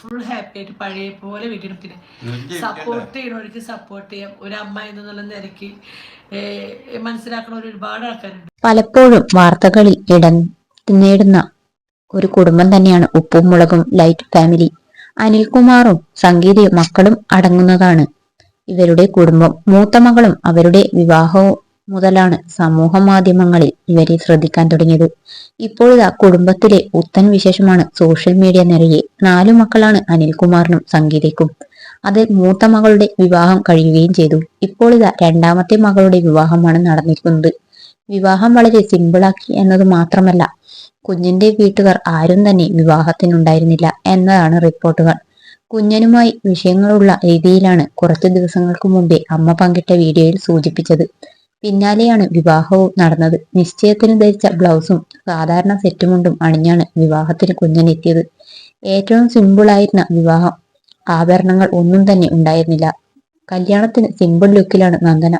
Full happy ആയിട്ട് പഴയ പോലെ വീട്ടിൽ പിന്നെ സപ്പോർട്ട് ചെയ്യണവർക്ക് സപ്പോർട്ട് ചെയ്യാം. ഒരു അമ്മ എന്നുള്ള നിലയ്ക്ക് മനസ്സിലാക്കണ മനസ്സിലാക്കണവർ ഒരുപാട് ആൾക്കാരുണ്ട്. പലപ്പോഴും വാർത്തകളിൽ ഇടം നേടുന്ന ഒരു കുടുംബം തന്നെയാണ് ഉപ്പും മുളകും ലൈറ്റ് ഫാമിലി. അനിൽകുമാറും സംഗീതയും മക്കളും അടങ്ങുന്നതാണ്. ഇവരുടെ കുടുംബം മൂത്ത മകളും അവരുടെ വിവാഹവും മുതലാണ് സമൂഹ മാധ്യമങ്ങളിൽ ഇവരെ ശ്രദ്ധിക്കാൻ തുടങ്ങിയത്. ഇപ്പോഴിതാ കുടുംബത്തിലെ ഉത്തൻ വിശേഷമാണ് സോഷ്യൽ മീഡിയ നിറയെ നാലു മക്കളാണ് അനിൽകുമാറിനും സംഗീതയ്ക്കും. അതിൽ മൂത്ത മകളുടെ വിവാഹം കഴിയുകയും ചെയ്തു. ഇപ്പോൾ ഇതാ രണ്ടാമത്തെ മകളുടെ വിവാഹമാണ് നടന്നിരിക്കുന്നത്. വിവാഹം വളരെ സിമ്പിളാക്കി എന്നത് മാത്രമല്ല കുഞ്ഞിന്റെ വീട്ടുകാർ ആരും തന്നെ വിവാഹത്തിനുണ്ടായിരുന്നില്ല എന്നതാണ് റിപ്പോർട്ടുകൾ. കുഞ്ഞനുമായി വിഷയങ്ങളുള്ള രീതിയിലാണ് കുറച്ചു ദിവസങ്ങൾക്ക് മുമ്പേ അമ്മ പങ്കിട്ട വീഡിയോയിൽ സൂചിപ്പിച്ചത്. പിന്നാലെയാണ് വിവാഹവും നടന്നത്. നിശ്ചയത്തിന് ധരിച്ച ബ്ലൗസും സാധാരണ സെറ്റുമുണ്ടും അണിഞ്ഞാണ് വിവാഹത്തിന് കുഞ്ഞനെത്തിയത്. ഏറ്റവും സിമ്പിളായിരുന്ന വിവാഹം. ആഭരണങ്ങൾ ഒന്നും തന്നെ ഉണ്ടായിരുന്നില്ല. കല്യാണത്തിന് സിമ്പിൾ ലുക്കിലാണ് നന്ദന.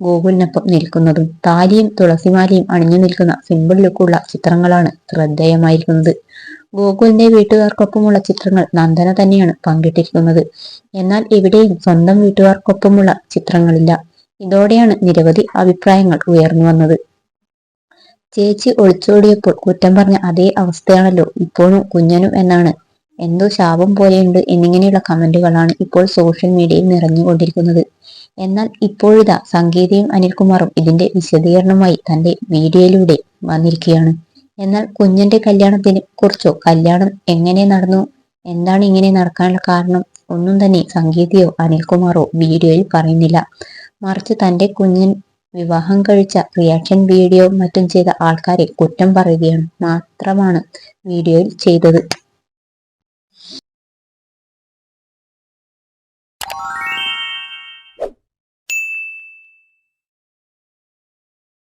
ഗോകുലിനൊപ്പം നിൽക്കുന്നതും താലിയും തുളസിമാലയും അണിഞ്ഞു നിൽക്കുന്ന സിമ്പിൾ ലുക്കുള്ള ചിത്രങ്ങളാണ് ശ്രദ്ധേയമായിരിക്കുന്നത് ഗോകുലിന്റെ വീട്ടുകാർക്കൊപ്പമുള്ള ചിത്രങ്ങൾ നന്ദന തന്നെയാണ് പങ്കിട്ടിരിക്കുന്നത്. എന്നാൽ ഇവിടെയും സ്വന്തം വീട്ടുകാർക്കൊപ്പമുള്ള ചിത്രങ്ങളില്ല. ഇതോടെയാണ് നിരവധി അഭിപ്രായങ്ങൾ ഉയർന്നു വന്നത്. ചേച്ചി ഒളിച്ചോടിയപ്പോൾ കുറ്റം പറഞ്ഞ അതേ അവസ്ഥയാണല്ലോ ഇപ്പോഴും കുഞ്ഞനും എന്നാണ്. എന്തോ ശാപം പോലെയുണ്ട് എന്നിങ്ങനെയുള്ള കമന്റുകളാണ് ഇപ്പോൾ സോഷ്യൽ മീഡിയയിൽ നിറഞ്ഞുകൊണ്ടിരിക്കുന്നത്. എന്നാൽ ഇപ്പോഴിതാ സംഗീതയും അനിൽകുമാറും ഇതിന്റെ വിശദീകരണമായി തന്റെ വീഡിയോയിലൂടെ വന്നിരിക്കുകയാണ്. എന്നാൽ കുഞ്ഞന്റെ കല്യാണത്തിനെ കുറിച്ചോ കല്യാണം എങ്ങനെ നടന്നു എന്താണ് ഇങ്ങനെ നടക്കാനുള്ള കാരണം ഒന്നും തന്നെ സംഗീതയോ അനിൽകുമാറോ വീഡിയോയിൽ പറയുന്നില്ല. മറിച്ച് തന്റെ കുഞ്ഞൻ വിവാഹം കഴിച്ച റിയാക്ഷൻ വീഡിയോ മറ്റും ചെയ്ത ആൾക്കാരെ കുറ്റം പറയുകയാണ് മാത്രമാണ് വീഡിയോയിൽ ചെയ്തത്.